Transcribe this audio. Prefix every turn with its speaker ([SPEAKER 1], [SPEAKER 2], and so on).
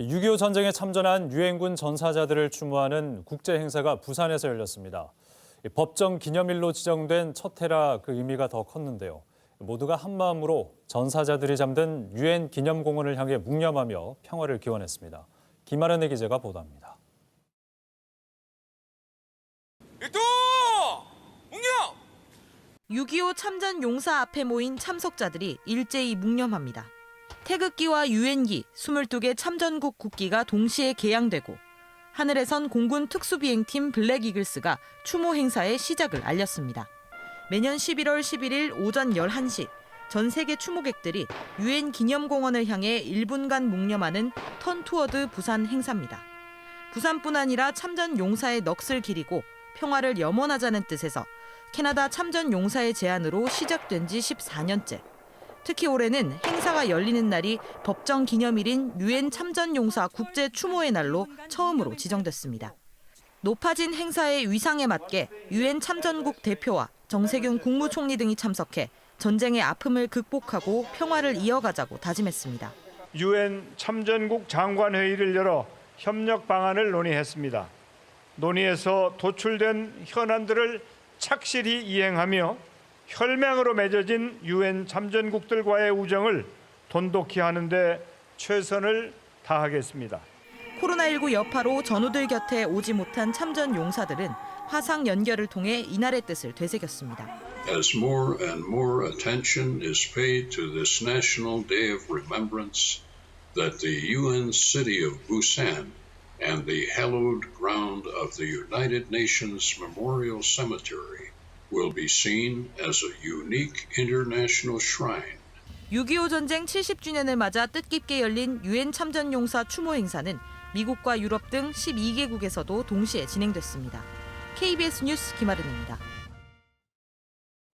[SPEAKER 1] 6.25 전쟁에 참전한 유엔군 전사자들을 추모하는 국제 행사가 부산에서 열렸습니다. 이 법정 기념일로 지정된 첫 해라 그 의미가 더 컸는데요. 모두가 한 마음으로 전사자들이 잠든 유엔 기념공원을 향해 묵념하며 평화를 기원했습니다. 김아련의 기자가 보도합니다.
[SPEAKER 2] 일도 웅령
[SPEAKER 3] 6.25 참전 용사 앞에 모인 참석자들이 일제히 묵념합니다. 태극기와 유엔기 22개 참전국 국기가 동시에 개양되고 하늘에선 공군 특수비행팀 블랙 이글스가 추모 행사의 시작을 알렸습니다. 매년 11월 11일 오전 11시 전 세계 추모객들이 유엔 기념공원을 향해 1분간 묵념하는 턴 투어드 부산 행사입니다. 부산뿐 아니라 참전 용사의 넋을 기리고 평화를 염원하자는 뜻에서 캐나다 참전 용사의 제안으로 시작된 지 14년째. 특히 올해는 행사가 열리는 날이 법정 기념일인 유엔 참전 용사 국제 추모의 날로 처음으로 지정됐습니다. 높아진 행사의 위상에 맞게 유엔 참전국 대표와 정세균 국무총리 등이 참석해 전쟁의 아픔을 극복하고 평화를 이어가자고 다짐했습니다.
[SPEAKER 4] 유엔 참전국 장관 회의를 열어 협력 방안을 논의했습니다. 논의에서 도출된 현안들을 착실히 이행하며 혈맹으로 맺어진 유엔 참전국들과의 우정을 돈독히 하는데 최선을 다하겠습니다.
[SPEAKER 3] 코로나19 여파로 전우들 곁에 오지 못한 참전 용사들은 화상 연결을 통해 이날의 뜻을 되새겼습니다.
[SPEAKER 5] as more and more attention is paid to this National Day of Remembrance, that the UN city of Busan and the hallowed ground of the United Nations Memorial Cemetery will be seen as a unique international shrine
[SPEAKER 3] 6.25 전쟁 70주년을 맞아 뜻깊게 열린 유엔 참전 용사 추모 행사는 미국과 유럽 등 12개국에서도 동시에 진행됐습니다. KBS 뉴스 김아른입니다.